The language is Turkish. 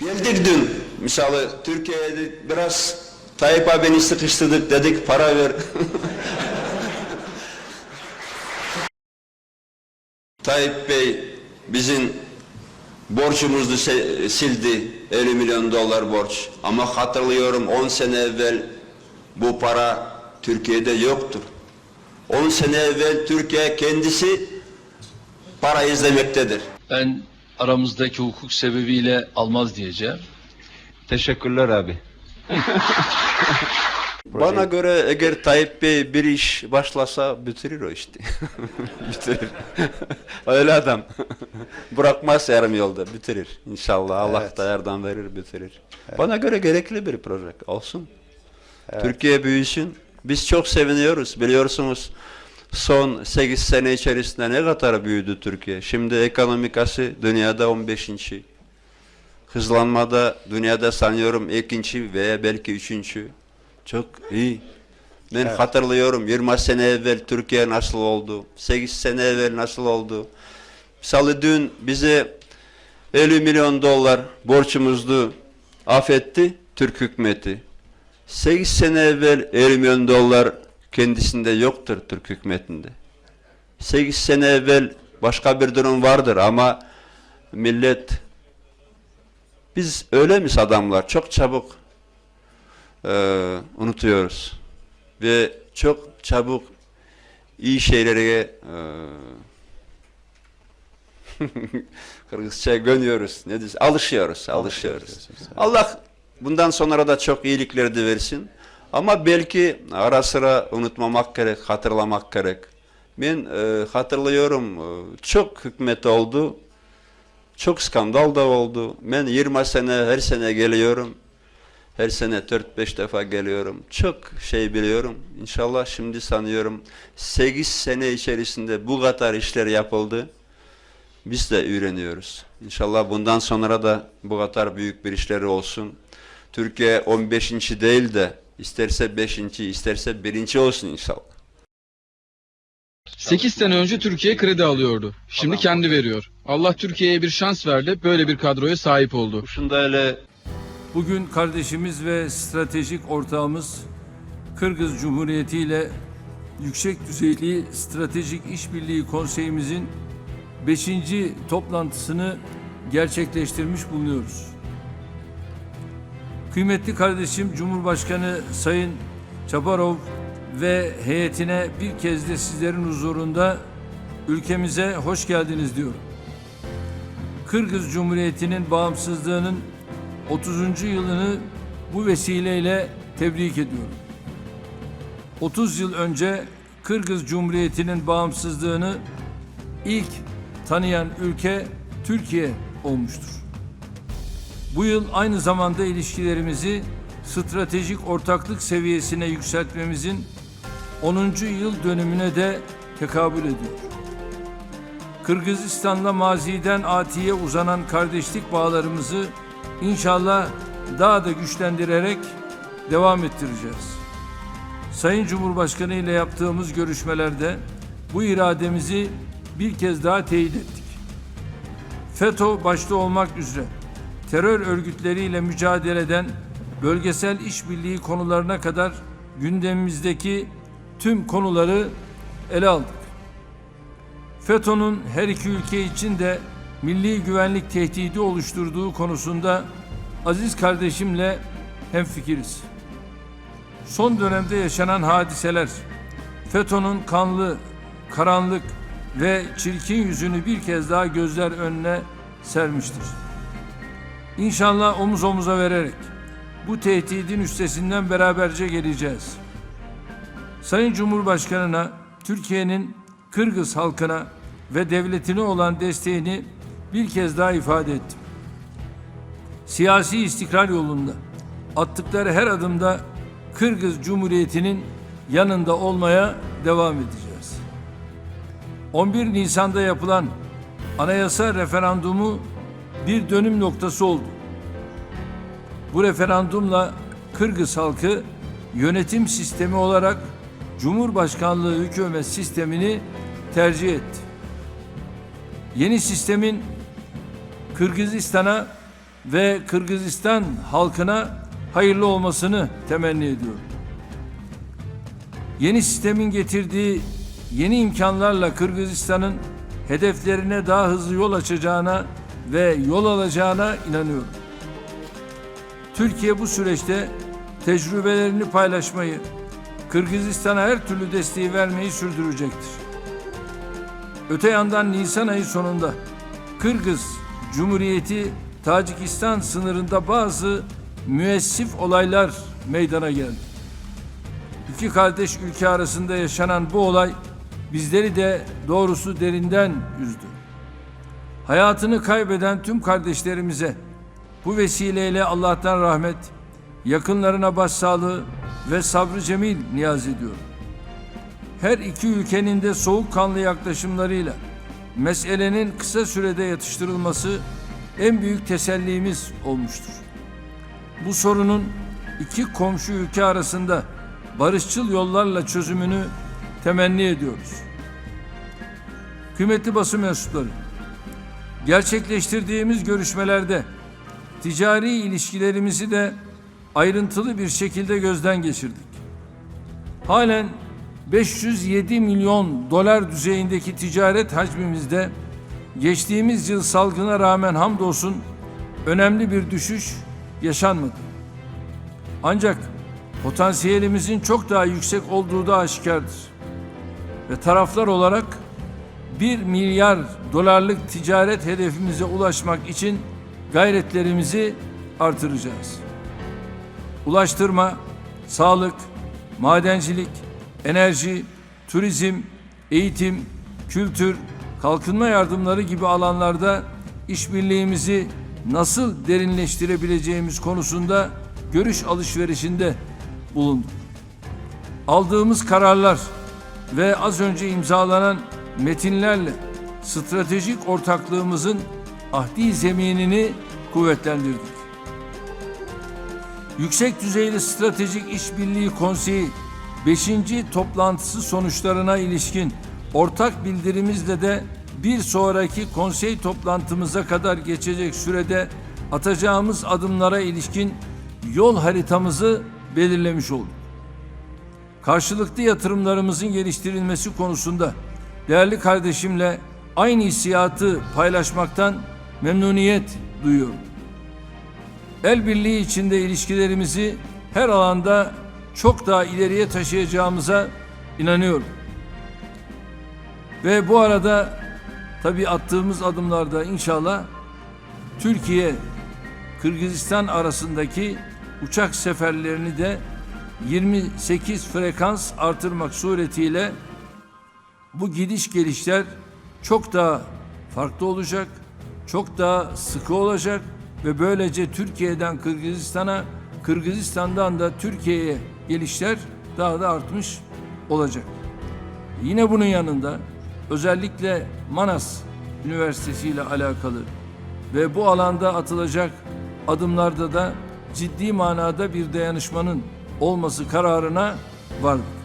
Geldik dün. Misali Türkiye'de biraz Tayyip abini sıkıştırdık dedik para ver. Tayyip Bey bizim borcumuzu sildi. 50 milyon dolar borç. Ama hatırlıyorum 10 sene evvel bu para Türkiye'de yoktur. 10 sene evvel Türkiye kendisi para izlemektedir. Ben aramızdaki hukuk sebebiyle almaz diyeceğim. Teşekkürler abi. Bana göre eğer Tayyip Bey bir iş başlasa bitirir o işte. bitirir. Öyle adam. Bırakmaz yarım yolda bitirir. İnşallah Allah Evet. da yardım verir bitirir. Bana göre gerekli bir proje olsun. Türkiye büyüsün. Biz çok seviniyoruz biliyorsunuz. Son 8 sene içerisinde ne kadar büyüdü Türkiye. Şimdi ekonomikası dünyada 15. Hızlanmada dünyada sanıyorum ikinci veya belki üçüncü. Çok iyi. Ben hatırlıyorum 20 sene evvel Türkiye nasıl oldu, 8 sene evvel nasıl oldu. Misali dün bize 50 milyon dolar borcumuzdu affetti Türk hükümeti. 8 sene evvel 50 milyon dolar kendisinde yoktur Türk hükümetinde. 8 sene evvel başka bir durum vardır ama millet biz öyle mis adamlar çok çabuk eee, unutuyoruz ve çok çabuk iyi şeylere eee Kırgızça gönüyoruz. Ne diyoruz? Alışıyoruz, alışıyoruz. Allah bundan sonra da çok iyilikleri de versin. Ama belki ara sıra unutmamak gerek, hatırlamak gerek. Ben eee, hatırlıyorum eee, çok hükümet oldu. Çok skandal da oldu. Ben 20 sene her sene geliyorum. Her sene 4-5 defa geliyorum. Çok şey biliyorum. İnşallah şimdi sanıyorum 8 sene içerisinde bu kadar işler yapıldı. Biz de öğreniyoruz. İnşallah bundan sonra da bu kadar büyük bir işleri olsun. Türkiye 15. değil de isterse 5. isterse 1. olsun inşallah. 8 sene önce Türkiye kredi alıyordu. Şimdi kendi veriyor. Allah Türkiye'ye bir şans verdi. Böyle bir kadroya sahip oldu. Şunda öyle Bugün kardeşimiz ve stratejik ortağımız Kırgız Cumhuriyeti ile yüksek düzeyli stratejik işbirliği konseyimizin 5. toplantısını gerçekleştirmiş bulunuyoruz. Kıymetli kardeşim Cumhurbaşkanı Sayın Çaparov ve heyetine bir kez de sizlerin huzurunda ülkemize hoş geldiniz diyorum. Kırgız Cumhuriyeti'nin bağımsızlığının 30. yılını bu vesileyle tebrik ediyorum. 30 yıl önce Kırgız Cumhuriyeti'nin bağımsızlığını ilk tanıyan ülke Türkiye olmuştur. Bu yıl aynı zamanda ilişkilerimizi stratejik ortaklık seviyesine yükseltmemizin 10. yıl dönümüne de tekabül ediyor. Kırgızistan'la maziden atiye uzanan kardeşlik bağlarımızı inşallah daha da güçlendirerek devam ettireceğiz. Sayın Cumhurbaşkanı ile yaptığımız görüşmelerde bu irademizi bir kez daha teyit ettik. FETÖ başta olmak üzere terör örgütleriyle mücadeleden bölgesel işbirliği konularına kadar gündemimizdeki tüm konuları ele aldık. FETÖ'nün her iki ülke için de milli güvenlik tehdidi oluşturduğu konusunda aziz kardeşimle hemfikiriz. Son dönemde yaşanan hadiseler FETÖ'nün kanlı, karanlık ve çirkin yüzünü bir kez daha gözler önüne sermiştir. İnşallah omuz omuza vererek bu tehdidin üstesinden beraberce geleceğiz. Sayın Cumhurbaşkanına Türkiye'nin Kırgız halkına ve devletine olan desteğini bir kez daha ifade ettim. Siyasi istikrar yolunda attıkları her adımda Kırgız Cumhuriyeti'nin yanında olmaya devam edeceğiz. 11 Nisan'da yapılan anayasa referandumu bir dönüm noktası oldu. Bu referandumla Kırgız halkı yönetim sistemi olarak Cumhurbaşkanlığı hükümet sistemini tercih etti. Yeni sistemin Kırgızistan'a ve Kırgızistan halkına hayırlı olmasını temenni ediyorum. Yeni sistemin getirdiği yeni imkanlarla Kırgızistan'ın hedeflerine daha hızlı yol açacağına ve yol alacağına inanıyorum. Türkiye bu süreçte tecrübelerini paylaşmayı, Kırgızistan'a her türlü desteği vermeyi sürdürecektir. Öte yandan Nisan ayı sonunda Kırgız Cumhuriyeti Tacikistan sınırında bazı müessif olaylar meydana geldi. İki kardeş ülke arasında yaşanan bu olay bizleri de doğrusu derinden üzdü. Hayatını kaybeden tüm kardeşlerimize bu vesileyle Allah'tan rahmet, yakınlarına başsağlığı ve sabrı cemil niyaz ediyorum. Her iki ülkenin de soğukkanlı yaklaşımlarıyla meselenin kısa sürede yatıştırılması en büyük tesellimiz olmuştur. Bu sorunun iki komşu ülke arasında barışçıl yollarla çözümünü temenni ediyoruz. Kıymetli basın mensupları, gerçekleştirdiğimiz görüşmelerde ticari ilişkilerimizi de ayrıntılı bir şekilde gözden geçirdik. Halen 507 milyon dolar düzeyindeki ticaret hacmimizde geçtiğimiz yıl salgına rağmen hamdolsun önemli bir düşüş yaşanmadı. Ancak potansiyelimizin çok daha yüksek olduğu da aşikardır. Ve taraflar olarak 1 milyar dolarlık ticaret hedefimize ulaşmak için gayretlerimizi artıracağız. Ulaştırma, sağlık, madencilik, enerji, turizm, eğitim, kültür, kalkınma yardımları gibi alanlarda işbirliğimizi nasıl derinleştirebileceğimiz konusunda görüş alışverişinde bulunduk. Aldığımız kararlar ve az önce imzalanan metinlerle stratejik ortaklığımızın ahdi zeminini kuvvetlendirdik. Yüksek düzeyli stratejik işbirliği konseyi 5. toplantısı sonuçlarına ilişkin ortak bildirimizle de bir sonraki konsey toplantımıza kadar geçecek sürede atacağımız adımlara ilişkin yol haritamızı belirlemiş olduk. Karşılıklı yatırımlarımızın geliştirilmesi konusunda değerli kardeşimle aynı hissiyatı paylaşmaktan memnuniyet duyuyorum. El birliği içinde ilişkilerimizi her alanda çok daha ileriye taşıyacağımıza inanıyorum. Ve bu arada tabii attığımız adımlarda inşallah Türkiye Kırgızistan arasındaki uçak seferlerini de 28 frekans artırmak suretiyle bu gidiş gelişler çok daha farklı olacak, çok daha sıkı olacak ve böylece Türkiye'den Kırgızistan'a, Kırgızistan'dan da Türkiye'ye gelişler daha da artmış olacak. Yine bunun yanında özellikle Manas Üniversitesi ile alakalı ve bu alanda atılacak adımlarda da ciddi manada bir dayanışmanın olması kararına vardık.